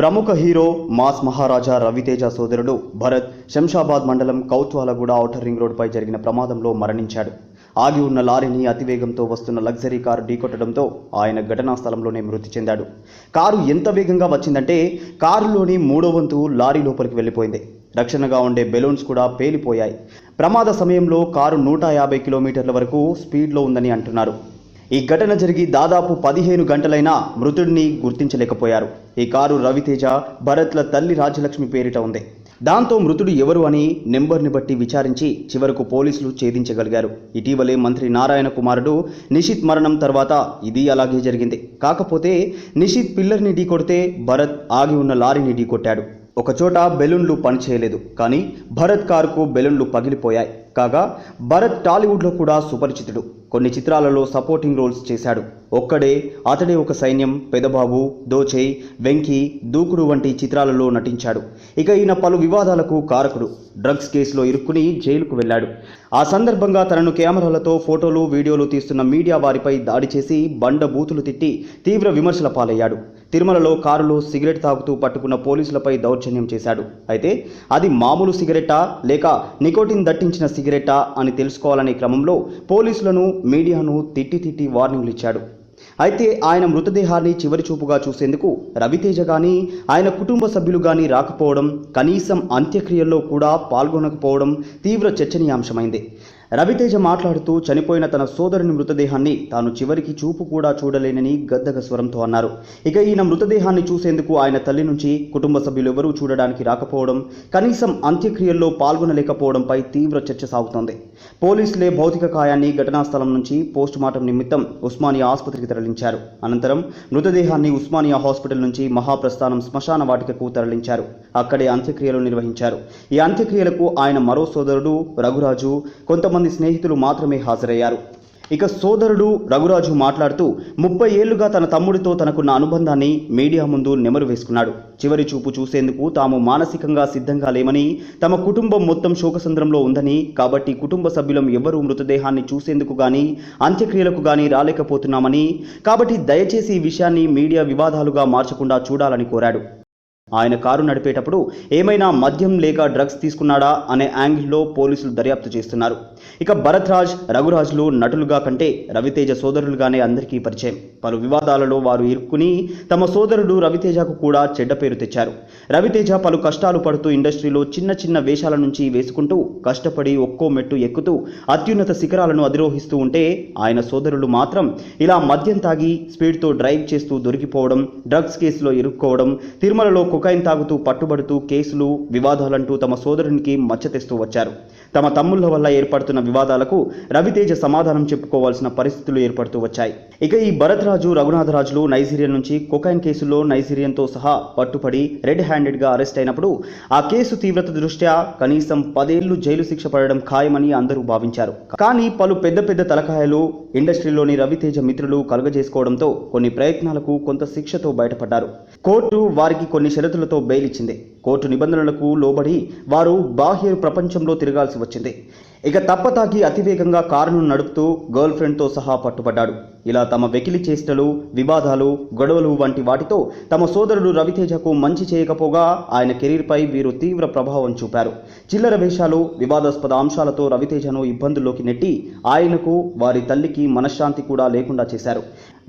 ప్రముఖ hero mass మహారాజా రవితేజ సోదరుడు భరత్ శంషాబాద్ మండలం కౌత్వాలగూడ ఔటర్ రింగ్ రోడ్డుపై జరిగిన ప్రమాదంలో మరణించాడు. ఆగి ఉన్న లారీని అతివేగంతో వస్తున్న లగ్జరీ కారు ఢీకొట్టడంతో ఆయన ఘటనా స్థలంలోనే మృతి చెందాడు. కారు ఎంత వేగంగా వచ్చిందంటే కారులోని మూడో వంతు లారీ లోపలికి వెళ్ళిపోయింది. రక్షణగా ఉండే బెలూన్స్ కూడా పేలిపోయాయి. ప్రమాద సమయంలో కారు నూట యాభై కిలోమీటర్ల వరకు స్పీడ్లో ఉందని అంటున్నారు. ఈ ఘటన జరిగి దాదాపు పదిహేను గంటలైనా మృతుడిని గుర్తించలేకపోయారు. ఈ కారు రవితేజ భరత్ల తల్లి రాజ్యలక్ష్మి పేరిట ఉంది. దాంతో మృతుడు ఎవరు అని నెంబర్ని బట్టి విచారించి చివరకు పోలీసులు ఛేదించగలిగారు. ఇటీవలే మంత్రి నారాయణ కుమారుడు నిషిత్ మరణం తర్వాత ఇది అలాగే జరిగింది. కాకపోతే నిషిత్ పిల్లర్ని ఢీకొడితే భరత్ ఆగి ఉన్న లారీని ఢీకొట్టాడు ఒకచోట బెలూన్లు పనిచేయలేదు. కానీ భరత్ కారుకు బెలూన్లు పగిలిపోయాయి. కాగా భరత్ టాలీవుడ్లో కూడా సుపరిచితుడు. కొన్ని చిత్రాలలో సపోర్టింగ్ రోల్స్ చేశాడు. ఒక్కడే అతడే ఒక సైన్యం పెదబాబు దోచే వెంకీ దూకుడు వంటి చిత్రాలలో నటించాడు. ఇక ఈయన పలు వివాదాలకు కారకుడు. డ్రగ్స్ కేసులో ఇరుక్కుని జైలుకు వెళ్ళాడు. ఆ సందర్భంగా తనను కెమెరాలతో ఫోటోలు వీడియోలు తీస్తున్న మీడియా వారిపై దాడి చేసి బండ బూతులు తిట్టి తీవ్ర విమర్శల పాలయ్యాడు. తిరుమలలో కారులో సిగరెట్ తాగుతూ పట్టుకున్న పోలీసులపై దౌర్జన్యం చేశాడు. అయితే అది మామూలు సిగరెట్టా లేక నికోటిన్ దట్టించిన సిగరెట్టా అని తెలుసుకోవాలనే క్రమంలో పోలీసులను మీడియాను తిట్టి తిట్టి వార్నింగ్లు ఇచ్చాడు. అయితే ఆయన మృతదేహాన్ని చివరి చూపుగా చూసేందుకు రవితేజ గాని ఆయన కుటుంబ సభ్యులు గాని రాకపోవడం కనీసం అంత్యక్రియల్లో కూడా పాల్గొనకపోవడం తీవ్ర చర్చనీయాంశమైంది. రవితేజ మాట్లాడుతూ చనిపోయిన తన సోదరుని మృతదేహాన్ని తాను చివరికి చూపు కూడా చూడలేనని గద్దగ స్వరంతో అన్నారు. ఇక ఈయన మృతదేహాన్ని చూసేందుకు ఆయన తల్లి నుంచి కుటుంబ సభ్యులు ఎవరూ చూడడానికి రాకపోవడం కనీసం అంత్యక్రియల్లో పాల్గొనలేకపోవడంపై తీవ్ర చర్చ సాగుతోంది. పోలీసులే భౌతిక కాయాన్ని ఘటనా స్థలం నుంచి పోస్టుమార్టం నిమిత్తం ఉస్మానియా ఆసుపత్రికి తరలించారు. అనంతరం మృతదేహాన్ని ఉస్మానియా హాస్పిటల్ నుంచి మహాప్రస్థానం శ్మశాన వాటికకు తరలించారు. అక్కడే అంత్యక్రియలు నిర్వహించారు. ఈ అంత్యక్రియలకు ఆయన మరో సోదరుడు రఘురాజు కొంతమంది స్నేహితులు మాత్రమే హాజరయ్యారు. ఇక సోదరుడు రఘురాజు మాట్లాడుతూ ముప్పై ఏళ్ళుగా తన తమ్ముడితో తనకున్న అనుబంధాన్ని మీడియా ముందు నెమరు వేసుకున్నాడు. చివరి చూపు చూసేందుకు తాము మానసికంగా సిద్ధంగా లేమని తమ కుటుంబం మొత్తం శోకసంద్రంలో ఉందని కాబట్టి కుటుంబ సభ్యులం ఎవరూ మృతదేహాన్ని చూసేందుకు గాని అంత్యక్రియలకు గాని రాలేకపోతున్నామని కాబట్టి దయచేసి ఈ విషయాన్ని మీడియా వివాదాలుగా మార్చకుండా చూడాలని కోరాడు. ఆయన కారు నడిపేటప్పుడు ఏమైనా మద్యం లేక డ్రగ్స్ తీసుకున్నాడా అనే యాంగిల్లో పోలీసులు దర్యాప్తు చేస్తున్నారు. ఇక భరత్ రాజ్ రఘురాజ్లు నటులుగా కంటే రవితేజ సోదరులుగానే అందరికీ పరిచయం. పలు వివాదాలలో వారు ఇరుక్కుని తమ సోదరుడు రవితేజకు కూడా చెడ్డ పేరు తెచ్చారు. రవితేజ పలు కష్టాలు పడుతూ ఇండస్ట్రీలో చిన్న చిన్న వేషాల నుంచి వేసుకుంటూ కష్టపడి ఒక్కో మెట్టు ఎక్కుతూ అత్యున్నత శిఖరాలను అధిరోహిస్తూ ఉంటే ఆయన సోదరులు మాత్రం ఇలా మద్యం తాగి స్పీడ్తో డ్రైవ్ చేస్తూ దొరికిపోవడం డ్రగ్స్ కేసులో ఇరుక్కోవడం తిరుమలలో కొకైన్ తాగుతూ పట్టుబడుతూ కేసులు వివాదాలంటూ తమ సోదరునికి మచ్చ తెస్తూ వచ్చారు. తమ తమ్ముళ్ళ వల్ల ఏర్పడుతున్న వివాదాలకు రవితేజ సమాధానం చెప్పుకోవాల్సిన పరిస్థితులు ఏర్పడుతూ వచ్చాయి. ఇక ఈ భరతరాజు రఘునాథరాజులు నైజీరియా నుంచి కొకైన్ కేసులో నైజీరియన్తో సహా పట్టుపడి రెడ్ హ్యాండెడ్గా అరెస్ట్ అయినప్పుడు ఆ కేసు తీవ్రత దృష్ట్యా కనీసం పదేళ్ళు జైలు శిక్ష పడడం ఖాయమని అందరూ భావించారు. కానీ పలు పెద్ద పెద్ద తలకాయలు ఇండస్ట్రీలోని రవితేజ మిత్రులు కలుగజేసుకోవడంతో కొన్ని ప్రయత్నాలకు కొంత శిక్షతో బయటపడ్డారు. కోర్టు వారికి కొన్ని షరతులతో బెయిల్ ఇచ్చింది. కోర్టు నిబంధనలకు లోబడి వారు బాహ్య ప్రపంచంలో తిరగాల్సి వచ్చింది. ఇక తప్పతాకి అతివేగంగా కారును నడుపుతూ గర్ల్ ఫ్రెండ్తో సహా పట్టుబడ్డాడు. ఇలా తమ వెకిలి చేష్టలు వివాదాలు గొడవలు వంటి వాటితో తమ సోదరుడు రవితేజకు మంచి చేయకపోగా ఆయన కెరీర్పై వీరు తీవ్ర ప్రభావం చూపారు. చిల్లర వేషాలు వివాదాస్పద అంశాలతో రవితేజను ఇబ్బందుల్లోకి నెట్టి ఆయనకు వారి తల్లికి మనశ్శాంతి కూడా లేకుండా చేశారు.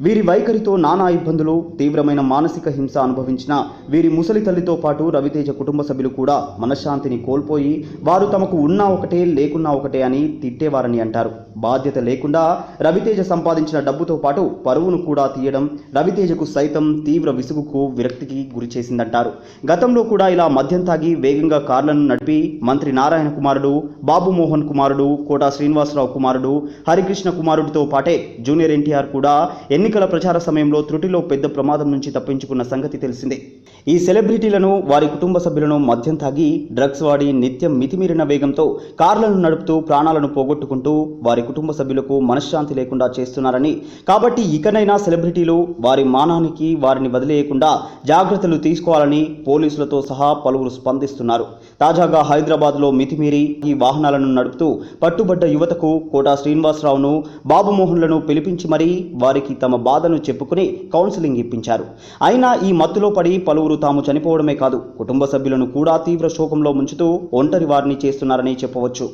వీరి వైఖరితో నానా ఇబ్బందులు తీవ్రమైన మానసిక హింస అనుభవించిన వీరి ముసలి తల్లితో పాటు రవితేజ కుటుంబ సభ్యులు కూడా మనశ్శాంతిని కోల్పోయి వారు తమకు ఉన్నా ఒకటే లేకున్నా ఒకటే అని తిట్టేవారని అంటారు. బాధ్యత లేకుండా రవితేజ సంపాదించిన డబ్బుతో పాటు పరువును కూడా తీయడం రవితేజకు సైతం తీవ్ర విసుగుకు విరక్తికి గురి చేసిందంటారు. గతంలో కూడా ఇలా మద్యం తాగి వేగంగా కార్లను నడిపి మంత్రి నారాయణ కుమారుడు బాబు మోహన్ కుమారుడు కోటా శ్రీనివాసరావు కుమారుడు హరికృష్ణ కుమారుడితో పాటే జూనియర్ ఎన్టీఆర్ కూడా ఎన్నికల ప్రచార సమయంలో త్రుటిలో పెద్ద ప్రమాదం నుంచి తప్పించుకున్న సంగతి తెలిసిందే. ఈ సెలబ్రిటీలను వారి కుటుంబ కుటుంబ సభ్యులను మద్యం తాగి డ్రగ్స్ వాడి నిత్యం మితిమీరిన వేగంతో కార్లను నడుపుతూ ప్రాణాలను పోగొట్టుకుంటూ వారి కుటుంబ సభ్యులకు మనశ్శాంతి లేకుండా చేస్తున్నారని. కాబట్టి ఇకనైనా సెలబ్రిటీలు వారి మానానికి వారిని వదిలేయకుండా జాగ్రత్తలు తీసుకోవాలని పోలీసులతో సహా పలువురు స్పందిస్తున్నారు. తాజాగా హైదరాబాద్లో మితిమీరి ఈ వాహనాలను నడుపుతూ పట్టుబడ్డ యువతకు కోటా శ్రీనివాసరావును బాబుమోహన్లను పిలిపించి మరీ వారికి తమ బాధను చెప్పుకుని కౌన్సిలింగ్ ఇప్పించారు. అయినా ఈ మత్తులో పడి పలువురు తాము చనిపోవడమే కాదు కుటుంబ సభ్యులను కూడా తీవ్ర శోకంలో ముంచుతూ ఒంటరి వారిని చేస్తున్నారని చెప్పవచ్చు.